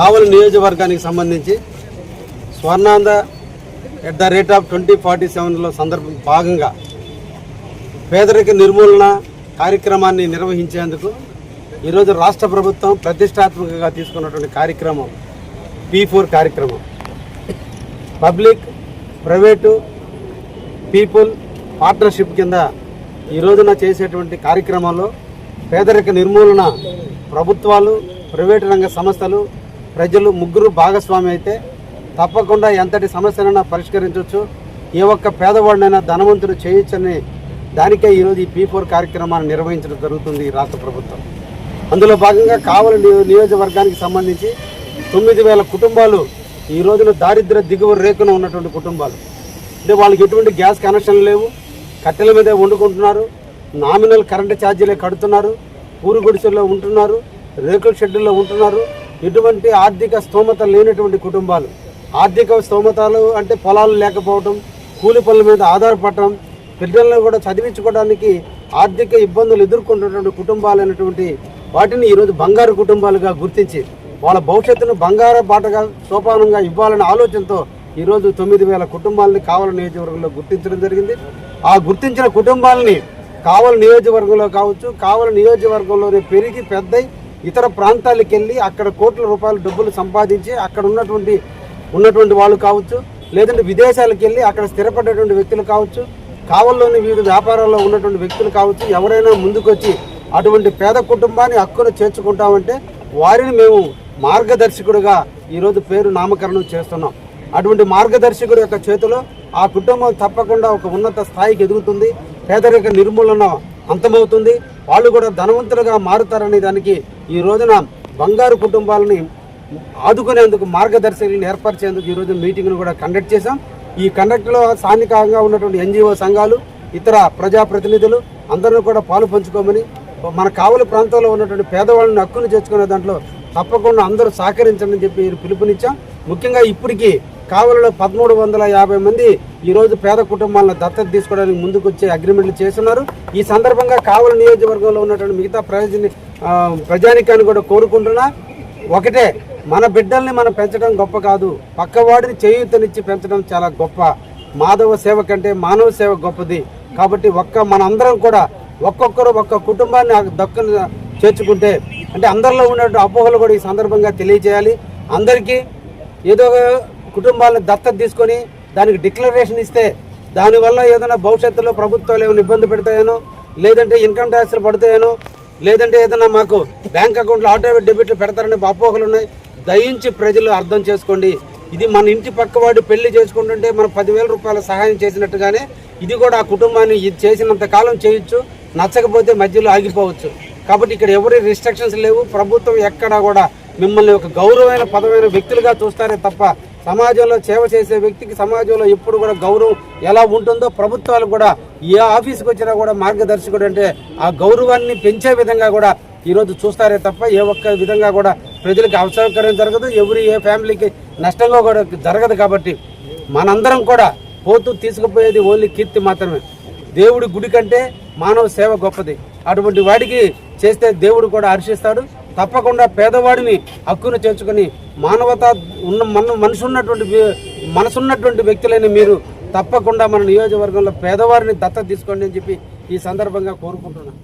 కావలి నియోజకవర్గానికి సంబంధించి Swarnandhra at the rate of twenty forty సెవెన్లో సందర్భం భాగంగా పేదరిక నిర్మూలన కార్యక్రమాన్ని నిర్వహించేందుకు ఈరోజు రాష్ట్ర ప్రభుత్వం ప్రతిష్టాత్మకంగా తీసుకున్నటువంటి కార్యక్రమం పీ ఫోర్ కార్యక్రమం. పబ్లిక్ ప్రైవేటు పీపుల్ పార్ట్నర్షిప్ కింద ఈ రోజున చేసేటువంటి కార్యక్రమంలో పేదరిక నిర్మూలన ప్రభుత్వాలు ప్రైవేటు రంగ సంస్థలు ప్రజలు ముగ్గురు భాగస్వామి అయితే తప్పకుండా ఎంతటి సమస్యనైనా పరిష్కరించవచ్చు ఏ ఒక్క పేదవాడినైనా ధనవంతుడు చేయొచ్చని దానికే ఈరోజు ఈ పీ ఫోర్ కార్యక్రమాన్ని నిర్వహించడం జరుగుతుంది ఈ రాష్ట్ర ప్రభుత్వం. అందులో భాగంగా కావలి నియోజకవర్గానికి సంబంధించి తొమ్మిది వేల కుటుంబాలు ఈ రోజున దారిద్ర్య దిగువ రేఖన ఉన్నటువంటి కుటుంబాలు. అంటే వాళ్ళకి ఎటువంటి గ్యాస్ కనెక్షన్ లేవు. కట్టెల మీదే వండుకుంటున్నారు. నామినల్ కరెంటు ఛార్జీలే కడుతున్నారు. పూరు గుడిసెల్లో ఉంటున్నారు. రేకుల షెడ్యూల్లో ఉంటున్నారు. ఎటువంటి ఆర్థిక స్తోమత లేనటువంటి కుటుంబాలు. ఆర్థిక స్తోమతలు అంటే పొలాలు లేకపోవడం కూలి పనుల మీద ఆధారపడటం పిల్లలను కూడా చదివించుకోవడానికి ఆర్థిక ఇబ్బందులు ఎదుర్కొంటున్నటువంటి కుటుంబాలు అనేటువంటి వాటిని ఈరోజు బంగారు కుటుంబాలుగా గుర్తించి వాళ్ళ భవిష్యత్తును బంగారు బాటగా సోపానంగా ఇవ్వాలనే ఆలోచనతో ఈరోజు తొమ్మిది వేల కుటుంబాలని కావల నియోజకవర్గంలో గుర్తించడం జరిగింది. ఆ గుర్తించిన కుటుంబాలని కావల నియోజకవర్గంలో కావచ్చు కావల నియోజకవర్గంలోనే పెరిగి పెద్దయి ఇతర ప్రాంతాలకు వెళ్ళి అక్కడ కోట్ల రూపాయల డబ్బులు సంపాదించి అక్కడ ఉన్నటువంటి ఉన్నటువంటి వాళ్ళు కావచ్చు లేదంటే విదేశాలకు వెళ్ళి అక్కడ స్థిరపడేటువంటి వ్యక్తులు కావచ్చు కావల్లోని వివిధ వ్యాపారాల్లో ఉన్నటువంటి వ్యక్తులు కావచ్చు ఎవరైనా ముందుకొచ్చి అటువంటి పేద కుటుంబాన్ని హక్కును చేర్చుకుంటామంటే వారిని మేము మార్గదర్శకుడిగా ఈరోజు పేరు నామకరణం చేస్తున్నాం. అటువంటి మార్గదర్శకుడి యొక్క చేతిలో ఆ కుటుంబం తప్పకుండా ఒక ఉన్నత స్థాయికి ఎదుగుతుంది పేదరిక నిర్మూలన అంతమవుతుంది వాళ్ళు కూడా ధనవంతులుగా మారుతారనే దానికి ఈ రోజున బంగారు కుటుంబాలని ఆదుకునేందుకు మార్గదర్శకులను ఏర్పరిచేందుకు ఈరోజు మీటింగ్ను కూడా కండక్ట్ చేశాం. ఈ కండక్ట్లో స్థానికంగా ఉన్నటువంటి ఎన్జిఓ సంఘాలు ఇతర ప్రజాప్రతినిధులు అందరూ కూడా పాలు పంచుకోమని మన కావలి ప్రాంతంలో ఉన్నటువంటి పేదవాళ్ళని హక్కును చేర్చుకునే దాంట్లో తప్పకుండా అందరూ సహకరించండి అని చెప్పి పిలుపునిచ్చాం. ముఖ్యంగా ఇప్పటికీ కావలిలో పదమూడు వందల యాభై మంది ఈరోజు పేద కుటుంబాలను దత్తత తీసుకోవడానికి ముందుకు వచ్చే అగ్రిమెంట్లు చేస్తున్నారు. ఈ సందర్భంగా కావలి నియోజకవర్గంలో ఉన్నటువంటి మిగతా ప్రయోజనం ప్రజానికాన్ని కూడా కోరుకుంటున్నా. ఒకటే మన బిడ్డల్ని మనం పెంచడం గొప్ప కాదు. పక్కవాడిని చేయూతనిచ్చి పెంచడం చాలా గొప్ప. మాధవ సేవ కంటే మానవ సేవ గొప్పది. కాబట్టి ఒక్క మనందరం కూడా ఒక్కొక్కరు ఒక్క కుటుంబాన్ని ఆ దక్కను చేర్చుకుంటే అంటే అందరిలో ఉన్నటువంటి అపోహలు కూడా ఈ సందర్భంగా తెలియజేయాలి. అందరికీ ఏదో ఒక కుటుంబాలను దత్తత తీసుకొని దానికి డిక్లరేషన్ ఇస్తే దానివల్ల ఏదైనా భవిష్యత్తులో ప్రభుత్వాలు ఏమైనా ఇబ్బంది పెడతాయనో లేదంటే ఇన్కమ్ ట్యాక్స్లు పడతాయనో లేదంటే ఏదైనా మాకు బ్యాంక్ అకౌంట్లో ఆటో డెబిట్లు పెడతారనే అపోహలు ఉన్నాయి. దయించి ప్రజలు అర్థం చేసుకోండి. ఇది మన ఇంటి పక్కవాడు పెళ్ళి చేసుకుంటుంటే మనం పదివేల రూపాయల సహాయం చేసినట్టుగానే ఇది కూడా ఆ కుటుంబాన్ని ఇది చేసినంత కాలం చేయొచ్చు నచ్చకపోతే మధ్యలో ఆగిపోవచ్చు. కాబట్టి ఇక్కడ ఎవరి రిస్ట్రిక్షన్స్ లేవు. ప్రభుత్వం ఎక్కడా కూడా మిమ్మల్ని ఒక గౌరవమైన పదమైన వ్యక్తులుగా చూస్తారే తప్ప సమాజంలో సేవ చేసే వ్యక్తికి సమాజంలో ఎప్పుడు కూడా గౌరవం ఎలా ఉంటుందో ప్రభుత్వాలు కూడా ఏ ఆఫీస్కి వచ్చినా కూడా మార్గదర్శకుడు అంటే ఆ గౌరవాన్ని పెంచే విధంగా కూడా ఈరోజు చూస్తారే తప్ప ఏ ఒక్క విధంగా కూడా ప్రజలకు అవసరకరం జరగదు. ఎవరి ఏ ఫ్యామిలీకి నష్టంగా కూడా జరగదు కాబట్టి మనందరం కూడా పోతూ తీసుకుపోయేది ఓన్లీ కీర్తి మాత్రమే. దేవుడి గుడి కంటే మానవ సేవ గొప్పది. అటువంటి వాడికి చేస్తే దేవుడు కూడా హర్షిస్తాడు. తప్పకుండా పేదవాడిని హక్కును చేర్చుకొని మానవత ఉన్న మన మనసు ఉన్నటువంటి మనసున్నటువంటి వ్యక్తులైన మీరు తప్పకుండా మన నియోజకవర్గంలో పేదవారిని దత్తత తీసుకోండి అని చెప్పి ఈ సందర్భంగా కోరుకుంటున్నాను.